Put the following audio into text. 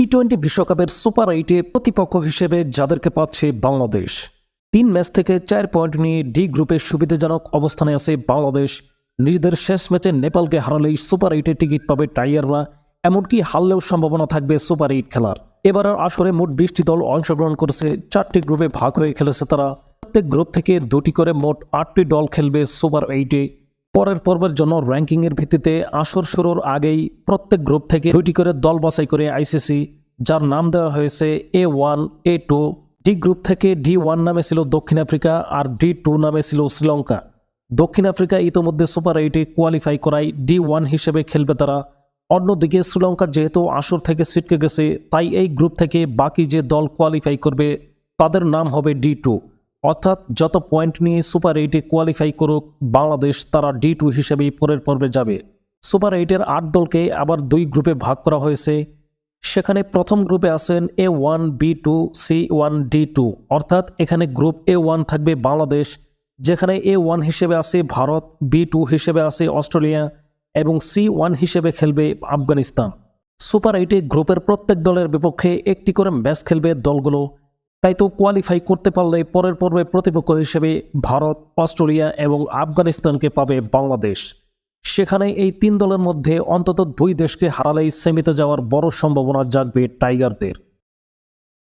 T twenty বিশ্বকাপের super এইটে প্রতিপক্ষ হিসেবে যাদেরকে পাচ্ছে বাংলাদেশ। তিন ম্যাচ থেকে চার পয়েন্ট নিয়ে ডি গ্রুপে সুবিধাজনক অবস্থানে আছে বাংলাদেশ। নিজেদের শেষ ম্যাচে নেপালকে হারালেই সুপার এইটে টিকিট পাবে টাইয়াররা, এমনকি হারলেও সম্ভাবনা থাকবে সুপার এইট খেলার। এবারের আসরে মোট বিশটি দল অংশগ্রহণ করেছে, চারটি গ্রুপে ভাগ হয়ে খেলেছে তারা। প্রত্যেক গ্রুপ থেকে দুটি করে মোট আটটি দল খেলবে সুপার এইটে পরের পর্বের জন্য র্যাঙ্কিংয়ের ভিত্তিতে আসর শুরুর আগেই প্রত্যেক গ্রুপ থেকে দুটি করে দল বাছাই করে আইসিসি, যার নাম দেওয়া হয়েছে A one A two D group থেকে ডি ওয়ান নামে ছিল দক্ষিণ আফ্রিকা আর ডি টু নামে ছিল শ্রীলঙ্কা। দক্ষিণ আফ্রিকা ইতোমধ্যে সুপার এইটে কোয়ালিফাই করায় ডি ওয়ান হিসেবে খেলবে তারা। অন্যদিকে শ্রীলঙ্কার যেহেতু আসর থেকে ছিটকে গেছে, তাই এই গ্রুপ থেকে বাকি যে দল কোয়ালিফাই করবে, তাদের নাম হবে ডি টু অর্থাৎ যত পয়েন্ট নিয়ে সুপার এইটে কোয়ালিফাই করুক বাংলাদেশ, তারা ডি টু হিসেবেই পরের পর্বে যাবে। সুপার এইটের আট দলকে আবার দুই গ্রুপে ভাগ করা হয়েছে। সেখানে প্রথম গ্রুপে আছেন A one B two C one D two অর্থাৎ এখানে গ্রুপ এ ওয়ান থাকবে বাংলাদেশ, যেখানে এ ওয়ান হিসেবে আছে ভারত বি টু হিসেবে আছে অস্ট্রেলিয়া এবং সি ওয়ান হিসেবে খেলবে আফগানিস্তান। সুপার এইটে গ্রুপের প্রত্যেক দলের বিপক্ষে একটি করে ম্যাচ খেলবে দলগুলো। তাই তো কোয়ালিফাই করতে পারলে পরের পর্বে প্রতিপক্ষ হিসেবে ভারত, অস্ট্রেলিয়া এবং আফগানিস্তানকে পাবে বাংলাদেশ। সেখানে এই তিন দলের মধ্যে অন্তত দুই দেশকে হারালেই সেমিতে যাওয়ার বড় সম্ভাবনা জাগবে টাইগারদের।